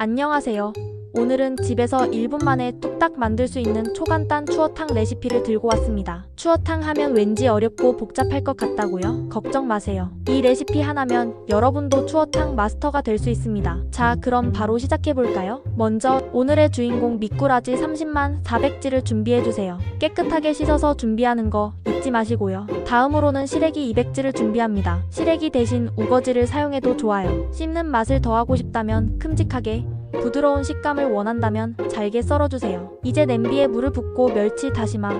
안녕하세요. 오늘은 집에서 1분 만에 뚝딱 만들 수 있는 초간단 추어탕 레시피를 들고 왔습니다. 추어탕 하면 왠지 어렵고 복잡할 것 같다고요? 걱정 마세요. 이 레시피 하나면 여러분도 추어탕 마스터가 될 수 있습니다. 자, 그럼 바로 시작해 볼까요? 먼저 오늘의 주인공 미꾸라지 30만 400지를 준비해 주세요. 깨끗하게 씻어서 준비하는 거 잊지 마시고요. 다음으로는 시래기 200지를 준비합니다. 시래기 대신 우거지를 사용해도 좋아요. 씹는 맛을 더하고 싶다면 큼직하게 부드러운 식감을 원한다면 잘게 썰어주세요. 이제 냄비에 물을 붓고 멸치, 다시마,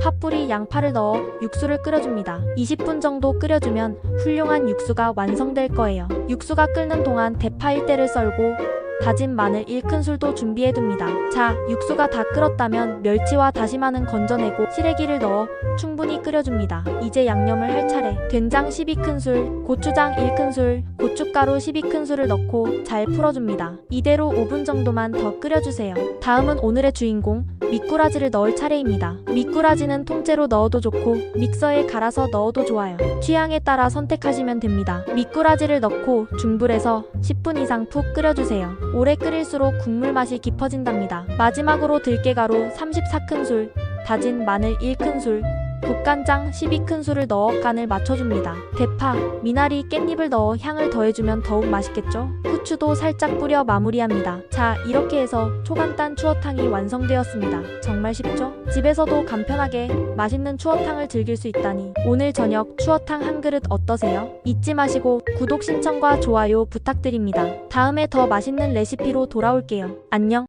파뿌리, 양파를 넣어 육수를 끓여줍니다. 20분 정도 끓여주면 훌륭한 육수가 완성될 거예요. 육수가 끓는 동안 대파 1대를 썰고 다진 마늘 1큰술도 준비해둡니다. 자, 육수가 다 끓었다면 멸치와 다시마는 건져내고 시래기를 넣어 충분히 끓여줍니다. 이제 양념을 할 차례. 된장 12큰술, 고추장 1큰술, 고춧가루 12큰술을 넣고 잘 풀어줍니다. 이대로 5분 정도만 더 끓여주세요. 다음은 오늘의 주인공, 미꾸라지를 넣을 차례입니다. 미꾸라지는 통째로 넣어도 좋고 믹서에 갈아서 넣어도 좋아요. 취향에 따라 선택하시면 됩니다. 미꾸라지를 넣고 중불에서 10분 이상 푹 끓여주세요. 오래 끓일수록 국물 맛이 깊어진답니다. 마지막으로 들깨가루 34큰술, 다진 마늘 1큰술, 국간장 12큰술을 넣어 간을 맞춰줍니다. 대파, 미나리, 깻잎을 넣어 향을 더해주면 더욱 맛있겠죠? 후추도 살짝 뿌려 마무리합니다. 자, 이렇게 해서 초간단 추어탕이 완성되었습니다. 정말 쉽죠? 집에서도 간편하게 맛있는 추어탕을 즐길 수 있다니 오늘 저녁 추어탕 한 그릇 어떠세요? 잊지 마시고 구독 신청과 좋아요 부탁드립니다. 다음에 더 맛있는 레시피로 돌아올게요. 안녕.